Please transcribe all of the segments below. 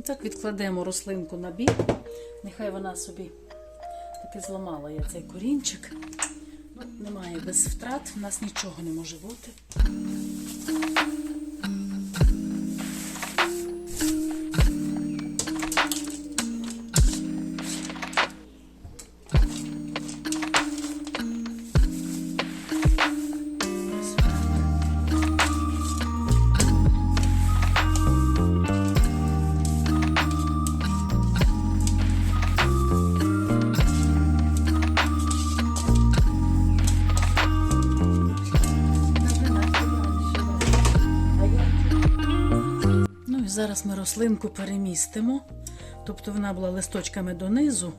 Так відкладемо рослинку на бік. Нехай вона собі таки зламала я цей корінчик. Ну, немає без втрат, в нас нічого не може бути. Зараз ми рослинку перемістимо. Тобто вона була листочками донизу.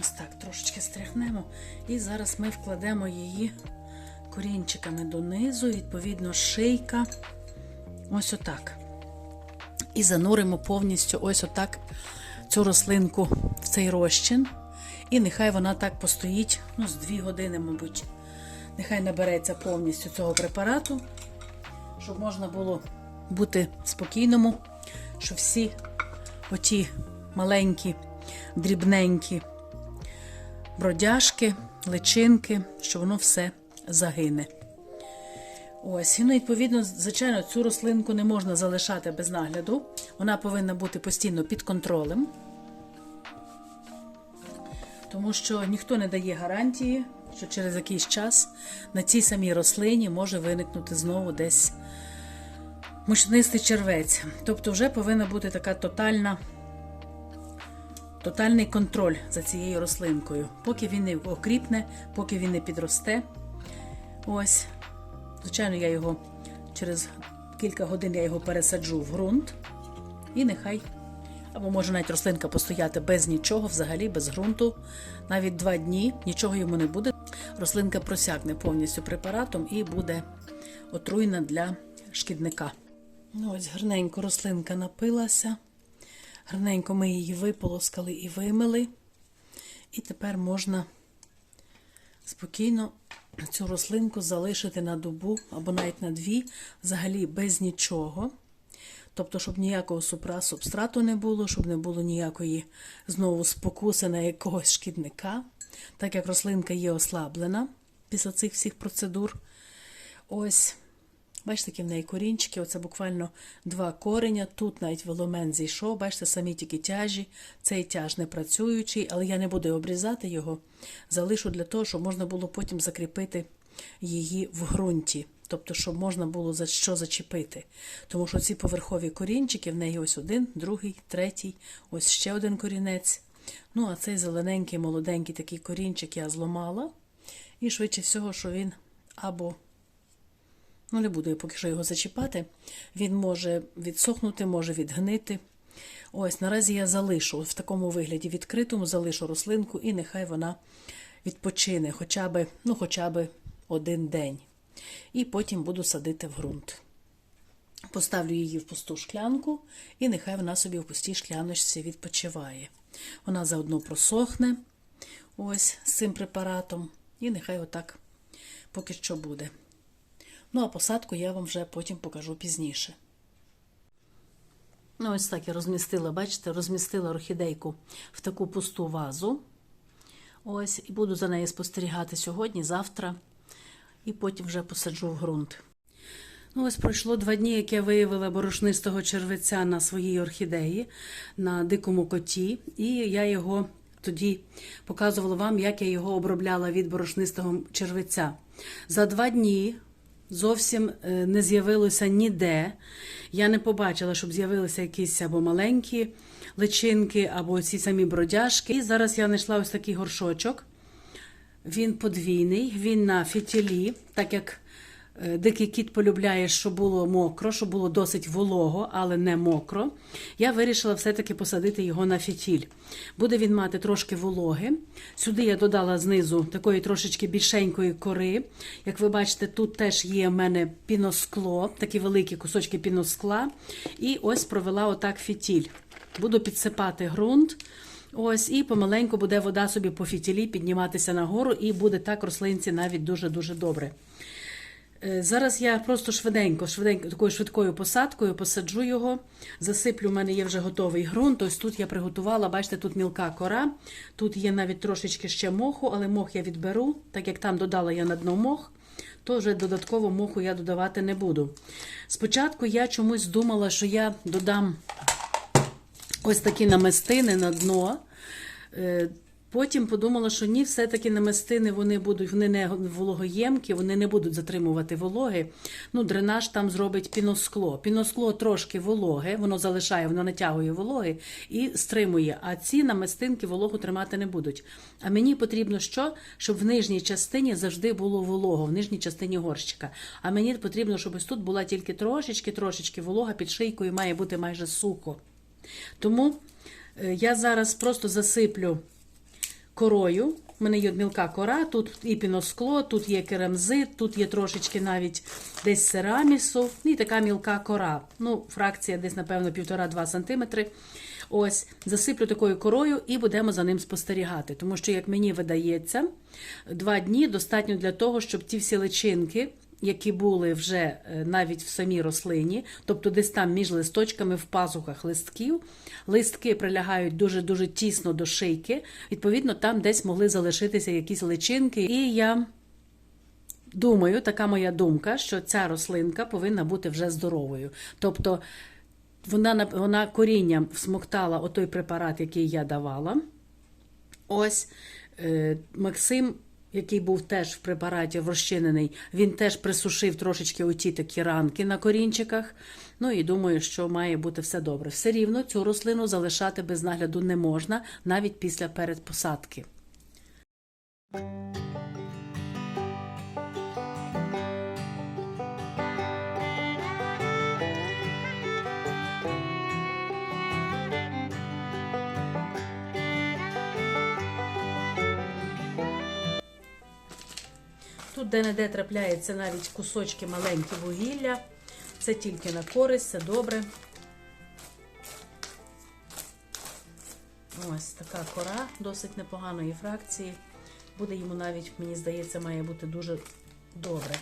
Ось так трошечки стряхнемо. І зараз ми вкладемо її корінчиками донизу, відповідно, шийка. Ось отак. І зануримо повністю ось отак цю рослинку в цей розчин. І нехай вона так постоїть, ну, з 2 години, мабуть. Нехай набереться повністю цього препарату, щоб можна було бути спокійному, що всі оті маленькі, дрібненькі бродяжки, личинки, що воно все загине. Ось, і ну, відповідно, звичайно, цю рослинку не можна залишати без нагляду. Вона повинна бути постійно під контролем, тому що ніхто не дає гарантії, що через якийсь час на цій самій рослині може виникнути знову десь мучнистий червець. Тобто вже повинна бути така тотальна, тотальний контроль за цією рослинкою, поки він не окріпне, поки він не підросте. Ось, звичайно, я його через кілька годин я його пересаджу в ґрунт. І нехай, або може навіть рослинка постояти без нічого, взагалі без ґрунту. Навіть два дні нічого йому не буде. Рослинка просякне повністю препаратом і буде отруйна для шкідника. Ну, ось гарненько рослинка напилася. Гарненько ми її виполоскали і вимили. І тепер можна спокійно цю рослинку залишити на добу або навіть на дві, взагалі без нічого. Тобто, щоб ніякого супра субстрату не було, щоб не було ніякої знову спокуси на якогось шкідника, так як рослинка є ослаблена після цих всіх процедур. Ось, бачите, які в неї корінчики, оце буквально два кореня. Тут навіть веломен зійшов, бачите, самі тільки тяжі. Цей тяж не працюючий, але я не буду обрізати його. Залишу для того, щоб можна було потім закріпити її в ґрунті. Тобто, щоб можна було за що зачепити. Тому що ці поверхові корінчики, в неї ось один, другий, третій, ось ще один корінець. Ну, а цей зелененький, молоденький такий корінчик я зламала. І швидше всього, що він або Ну, не буду я поки що його зачіпати. Він може відсохнути, може відгнити. Ось, наразі я залишу в такому вигляді відкритому, залишу рослинку, і нехай вона відпочине хоча б, ну, хоча б один день. І потім буду садити в ґрунт. Поставлю її в пусту шклянку, і нехай вона собі в пустій шкляночці відпочиває. Вона заодно просохне ось з цим препаратом, і нехай отак поки що буде. Ну, а посадку я вам вже потім покажу пізніше. Ну, ось так я розмістила, бачите, розмістила орхідейку в таку пусту вазу. Ось, і буду за нею спостерігати сьогодні, завтра, і потім вже посаджу в ґрунт. Ну, ось пройшло два дні, як я виявила борошнистого червеця на своїй орхідеї на дикому коті, і я його тоді показувала вам, як я його обробляла від борошнистого червеця. За два дні зовсім е, не з'явилося ніде. Я не побачила, щоб з'явилися якісь або маленькі личинки, або ці самі бродяжки. І зараз я знайшла ось такий горшочок. Він подвійний, він на фітілі, так як дикий кіт полюбляє, щоб було мокро, щоб було досить волого, але не мокро. Я вирішила все-таки посадити його на фітіль. Буде він мати трошки вологи. Сюди я додала знизу такої трошечки більшенької кори. Як ви бачите, тут теж є в мене піноскло, такі великі кусочки піноскла. І ось провела отак фітіль. Буду підсипати ґрунт. Ось, і помаленьку буде вода собі по фітілі підніматися нагору, і буде так рослинці навіть дуже-дуже добре. Е, Зараз я просто швиденько, швиденько, такою швидкою посадкою посаджу його, засиплю, в мене є вже готовий ґрунт. Ось тут я приготувала, бачите, тут мілка кора, тут є навіть трошечки ще моху, але мох я відберу, так як там додала я на дно мох, то вже додатково моху я додавати не буду. Спочатку я чомусь думала, що я додам ось такі намистини на дно. Потім подумала, що ні, все-таки намистини вони будуть, вони не вологоємкі, вони не будуть затримувати вологи. Ну, дренаж там зробить піноскло. Піноскло трошки вологе, воно залишає, воно натягує вологи і стримує. А ці намистинки вологу тримати не будуть. А мені потрібно що? Щоб в нижній частині завжди було волого, в нижній частині горщика. А мені потрібно, щоб ось тут була тільки трошечки-трошечки волога під шийкою має бути майже сухо. Тому е, я зараз просто засиплю корою. У мене є мілка кора, тут і піноскло, тут є керамзит, тут є трошечки навіть десь серамісу, і така мілка кора. Ну, фракція десь, напевно, 1,5-2 см. Ось, засиплю такою корою і будемо за ним спостерігати. Тому що, як мені видається, два дні достатньо для того, щоб ті всі личинки, які були вже е, навіть в самій рослині, тобто десь там між листочками в пазухах листків, листки прилягають дуже-дуже тісно до шийки, відповідно, там десь могли залишитися якісь личинки. І я думаю, така моя думка, що ця рослинка повинна бути вже здоровою. Тобто вона, на- вона корінням всмоктала отой препарат, який я давала. Ось е, Максим, який був теж в препараті розчинений, він теж присушив трошечки оті такі ранки на корінчиках. Ну і думаю, що має бути все добре. Все рівно цю рослину залишати без нагляду не можна, навіть після передпосадки. Тут де-не-де трапляється навіть кусочки маленькі вугілля. Це тільки на користь, це добре. Ось така кора досить непоганої фракції. Буде йому навіть, мені здається, має бути дуже добре.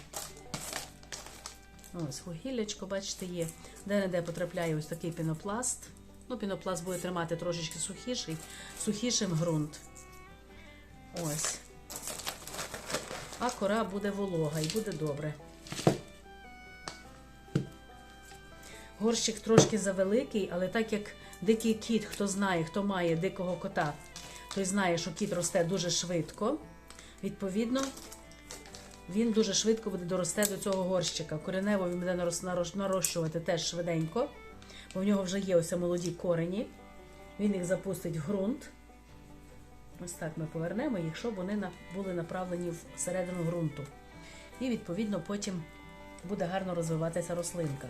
Ось вугіллячко, бачите, є. Де-не-де потрапляє ось такий пінопласт. Ну, пінопласт буде тримати трошечки сухіший, сухішим ґрунт. Ось. А кора буде волога і буде добре. Горщик трошки завеликий, але так як дикий кіт, хто знає, хто має дикого кота, той знає, що кіт росте дуже швидко. Відповідно, він дуже швидко буде доросте до цього горщика. Коренево він буде нарощувати теж швиденько, бо в нього вже є ось молоді корені. Він їх запустить в ґрунт. Ось так ми повернемо щоб вони були направлені всередину ґрунту. І, відповідно, потім буде гарно розвиватися рослинка.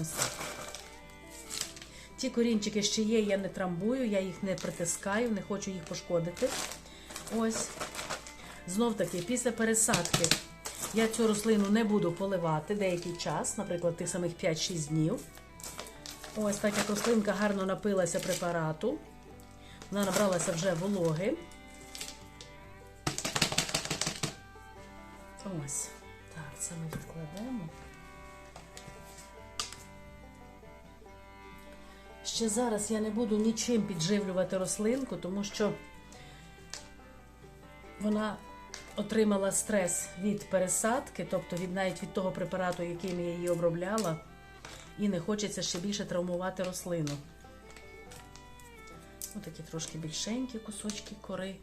Ось так. Ті корінчики ще є, я не трамбую, я їх не притискаю, не хочу їх пошкодити. Ось. Знов таки, після пересадки я цю рослину не буду поливати деякий час, наприклад, тих самих 5-6 днів. Ось так як рослинка гарно напилася препарату. Вона набралася вже вологи. Ось. Так, це ми відкладемо. Ще зараз я не буду нічим підживлювати рослинку, тому що вона отримала стрес від пересадки, тобто від навіть від того препарату, яким я її обробляла, і не хочеться ще більше травмувати рослину. Отакі трошки більшенькі кусочки кори.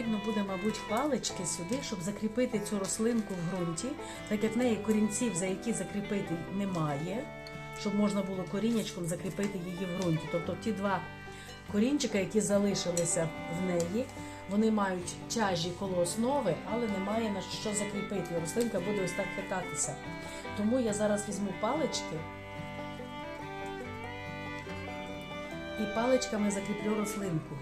Потрібно буде, мабуть, палички сюди, щоб закріпити цю рослинку в ґрунті, так як в неї корінців, за які закріпити немає, щоб можна було корінячком закріпити її в ґрунті. Тобто ті два корінчика, які залишилися в неї, вони мають тяжі коло основи, але немає на що закріпити. Рослинка буде ось так хитатися. Тому я зараз візьму палички і паличками закріплю рослинку.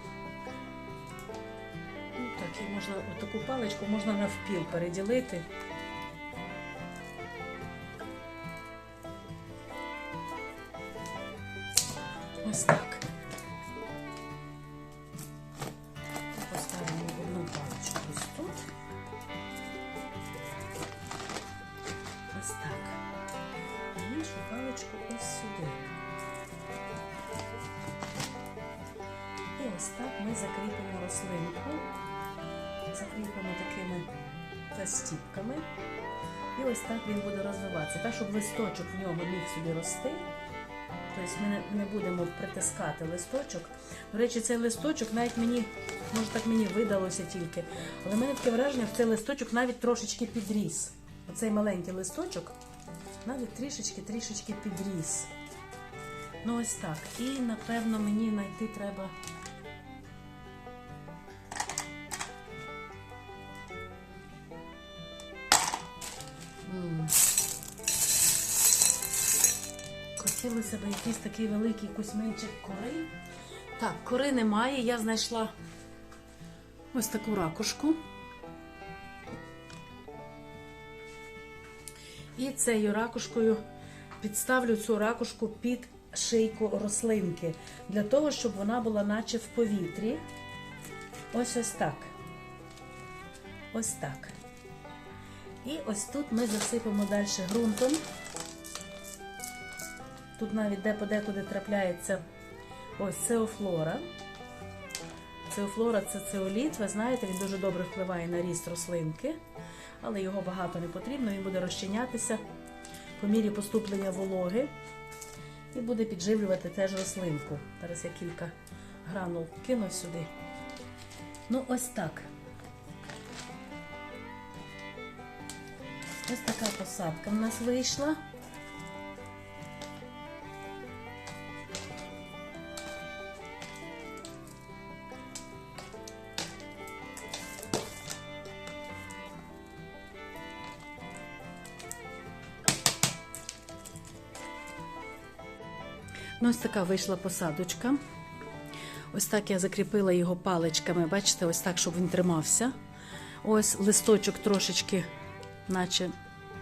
Так, і можна таку паличку можна навпіл переділити. Ось так. Застіпками. І ось так він буде розвиватися. Так, щоб листочок в нього міг собі рости. Тобто ми не будемо притискати листочок. До речі, цей листочок навіть мені, може так мені видалося тільки, але в мене таке враження, що цей листочок навіть трошечки підріс. Оцей маленький листочок навіть трішечки-трішечки підріс. Ну ось так. І напевно мені знайти треба. Хотілося б якийсь такий великий кусминчик кори. Так, кори немає. Я знайшла ось таку ракушку. І цією ракушкою підставлю цю ракушку під шийку рослинки, для того, щоб вона була наче в повітрі. Ось ось так. Ось так. І ось тут ми засипемо далі ґрунтом. Тут навіть де подекуди трапляється ось цеофлора. Цеофлора це цеоліт, ви знаєте, він дуже добре впливає на ріст рослинки, але його багато не потрібно, він буде розчинятися по мірі поступлення вологи і буде підживлювати теж рослинку. Зараз я кілька гранул кину сюди. Ну, ось так. Ось така посадка в нас вийшла. Ну, ось така вийшла посадочка. Ось так я закріпила його паличками. Бачите, ось так, щоб він тримався. Ось листочок трошечки, наче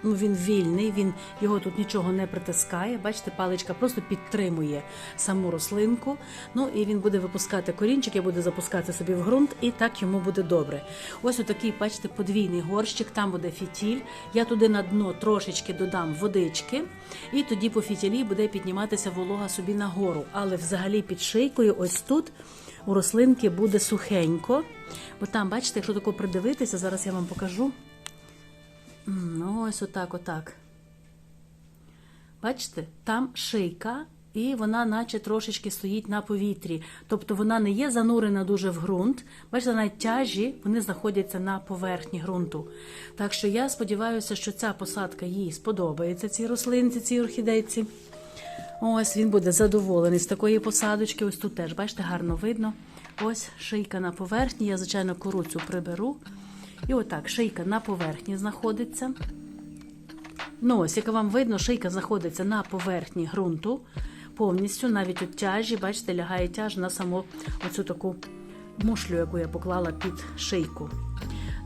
ну, він вільний, він його тут нічого не притискає. Бачите, паличка просто підтримує саму рослинку. Ну і він буде випускати корінчик, я буду запускати собі в ґрунт, і так йому буде добре. Ось отакий, бачите, подвійний горщик, там буде фітіль. Я туди на дно трошечки додам водички, і тоді по фітілі буде підніматися волога собі нагору. Але взагалі під шийкою, ось тут. У рослинки буде сухенько, бо там, бачите, якщо тако придивитися, зараз я вам покажу. Ну, ось отак, отак. Бачите, там шийка, і вона, наче трошечки стоїть на повітрі. Тобто вона не є занурена дуже в ґрунт. Бачите, навіть тяжі вони знаходяться на поверхні ґрунту. Так що я сподіваюся, що ця посадка їй сподобається, цій рослинці, цій орхідейці. Ось він буде задоволений з такої посадочки. Ось тут теж, бачите, гарно видно. Ось шийка на поверхні. Я, звичайно, кору цю приберу. І отак, шийка на поверхні знаходиться. Ну, ось, як вам видно, шийка знаходиться на поверхні ґрунту. Повністю, навіть от тяжі, бачите, лягає тяж на саму оцю таку мушлю, яку я поклала під шийку.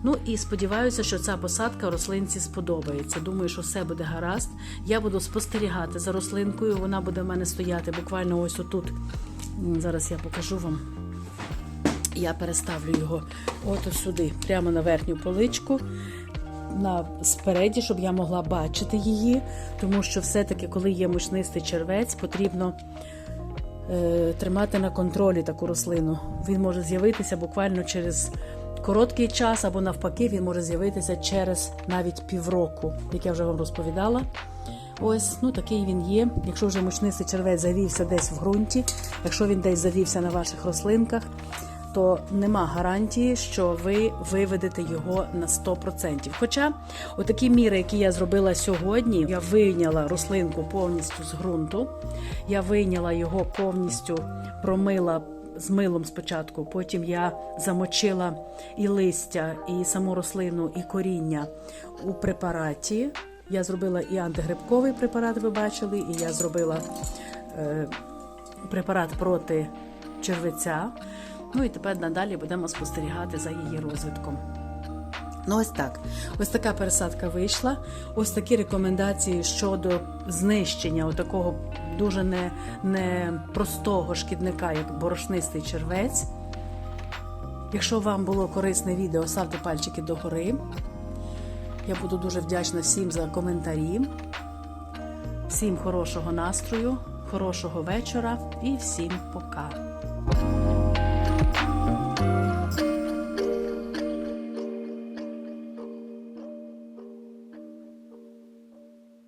Ну і сподіваюся, що ця посадка рослинці сподобається. Думаю, що все буде гаразд. Я буду спостерігати за рослинкою. Вона буде в мене стояти буквально ось отут. Зараз я покажу вам. Я переставлю його от сюди, прямо на верхню поличку. На спереді, щоб я могла бачити її, тому що все-таки, коли є мучнистий червець, потрібно е, тримати на контролі таку рослину. Він може з'явитися буквально через короткий час, або навпаки, він може з'явитися через навіть півроку, як я вже вам розповідала. Ось, ну такий він є. Якщо вже мучнистий червець завівся десь в ґрунті, якщо він десь завівся на ваших рослинках, то нема гарантії, що ви виведете його на 100%. Хоча отакі міри, які я зробила сьогодні, я вийняла рослинку повністю з ґрунту, я вийняла його повністю, промила з милом спочатку, потім я замочила і листя, і саму рослину, і коріння у препараті. Я зробила і антигрибковий препарат, ви бачили, і я зробила е, препарат проти червиця. Ну і тепер надалі будемо спостерігати за її розвитком. Ну, ось так. Ось така пересадка вийшла. Ось такі рекомендації щодо знищення отакого дуже не, не шкідника, як борошнистий червець. Якщо вам було корисне відео, ставте пальчики догори. Я буду дуже вдячна всім за коментарі. Всім хорошого настрою, хорошого вечора і всім пока.